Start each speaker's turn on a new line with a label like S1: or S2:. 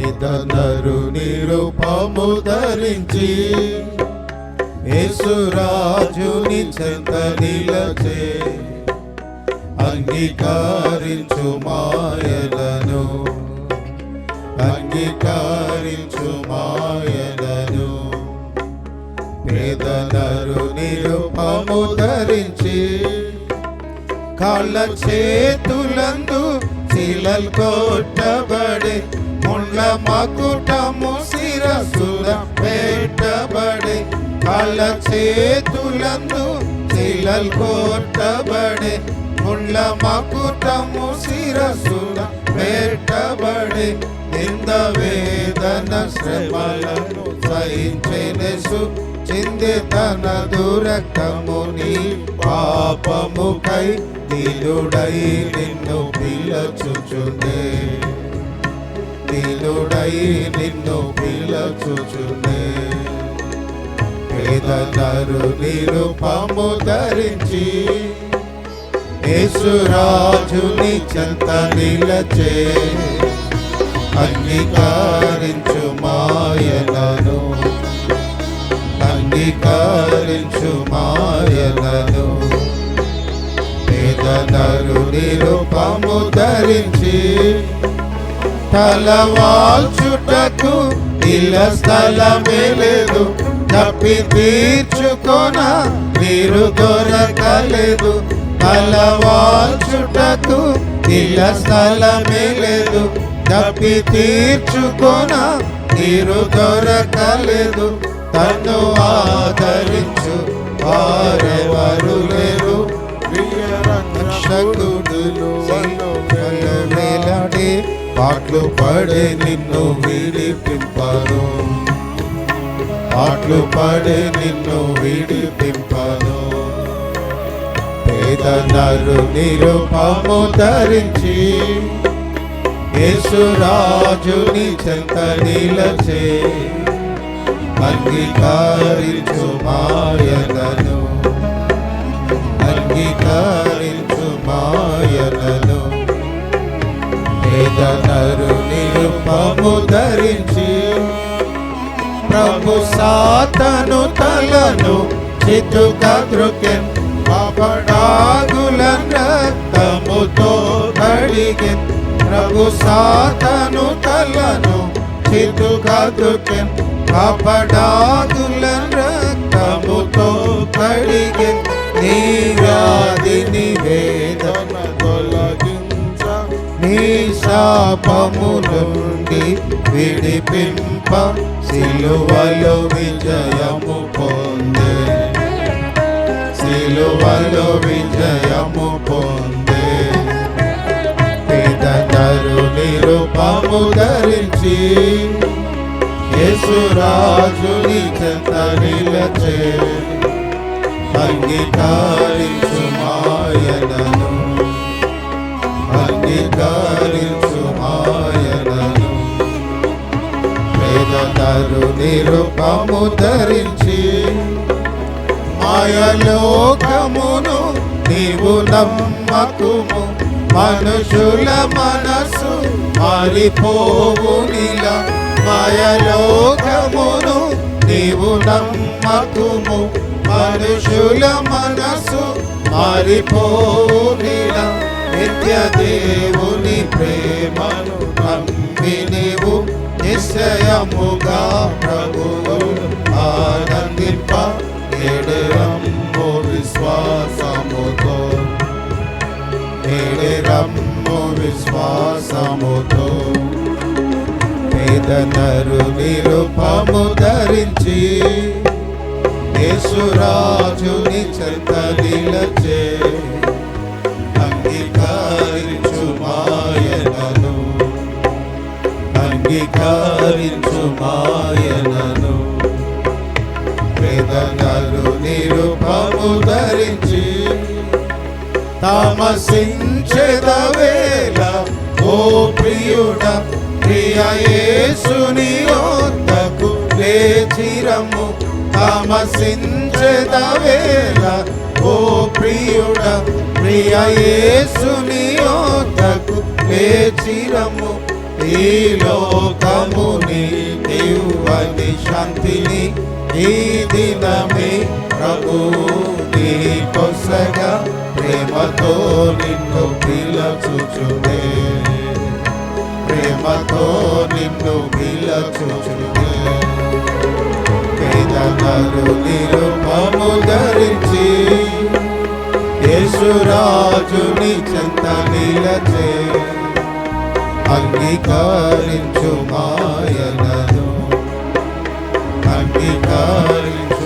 S1: పేదనరు నిరుపము ధరించి యేసురాజుని చెంత నిలచే అంగీకరించు మాయలను అంగీకరించు మాయలను పేదనరు నిరుపము ధరించి కాళ్ళ చేతులందు శిలల్ కొట్టబడే ముళ్ళ మకుటము శిరసుల పెట్టబడి కళ్ళ చేతులందు శిలల్ కొట్టబడి ముళ్ళ మకుటము శిరసుల పెట్టబడి నింద వేదన శ్రమలను సహించెనెసు చింది తన దురక్తముని పాపముకై దిలుడై నిన్ను పిలచుచునే దిలుడై నిన్ను పిలచుచునే పేదనరు నిరుపము ధరించి యేసురాజుని చెంత నిలచే అంగీకారించు మాయలను అంగీకరించు మాయలను పేదనరు నిరుపము ధరించి తలవాల్చుటకు ఇల స్థలమే లేదు తప్పి తీర్చుకొన మీరు దొరకలేదు. తలవాల్చుటకు ఇల స్థలమే లేదు తప్పి తీర్చుకొన మీరు దొరకలేదు. తను ఆదరించు వారెవరు లేరు. రక్షకుడులు పాటలు పడే నిన్ను విడిపింపను. పాటలు పడే నిన్ను విడిపింపను. పేదనరు నిరుపము ధరించి యేసురాజుని చెంత నిలచే అంగీకారించు మాయలను అంగీకారించు మాయలను పేదనరు నిరుపము ధరించి ప్రభు సాతను తలను చితుగా దృకెన్ పాపడాగులన్ రక్తముతో కడిగెన్ ప్రభు సాతను తలను చితుగా దృకెన్ పాపడాగులన్ రక్తముతో కడిగెన్ నీ వ్యాధిని వేదన నీ శాపము నుండి విడిపింప సిలువలో విజయము పొందే. సిలువలో విజయము పొందే. పేదనరు నిరుపము ధరించి యేసురాజుని చెంత నిలచే అంగీకారించు మాయనను పేదనరు నిరుపము ధరించి మాయలోకమును నీవు నమ్మకుము. మనుషుల మనసు మారిపోవునిలా మాయలోకమును నీవు నమ్మకుము. మనుషుల మనసు మారిపోవునిలా నిత్య దేవుని ప్రేమను నమ్మి నిశ్చయముగా ప్రభువు ఆనందింప ఏడరమ్ము విశ్వాసముతో. ఏడరమ్ము విశ్వాసముతో. వేదనరు నిరుపము ధరించి యేసురాజుని చెంత నిలచే అంగీకరించు మాయనను వేదనలు నిరుపము ధరించి తామసించెదవేళ ఓ ప్రియుడ ప్రియ యేసుని వద్దకు లేచిరము. తామసించెదవేళ ఓ ప్రియుడ ప్రియ యేసుని లేచిరము. ఈ లోకముని ఇవ్వని శాంతిని ఈ దినమే ప్రభు నీ కొసగా ప్రేమతో నిన్ను పిలచుచునే ప్రేమతో నిన్ను పిలచుచునే పేదలు నిరుపము ధరించి యేసురాజుని చెంత నిలచే. అంగీకరించు మాయనను అంగీకరించు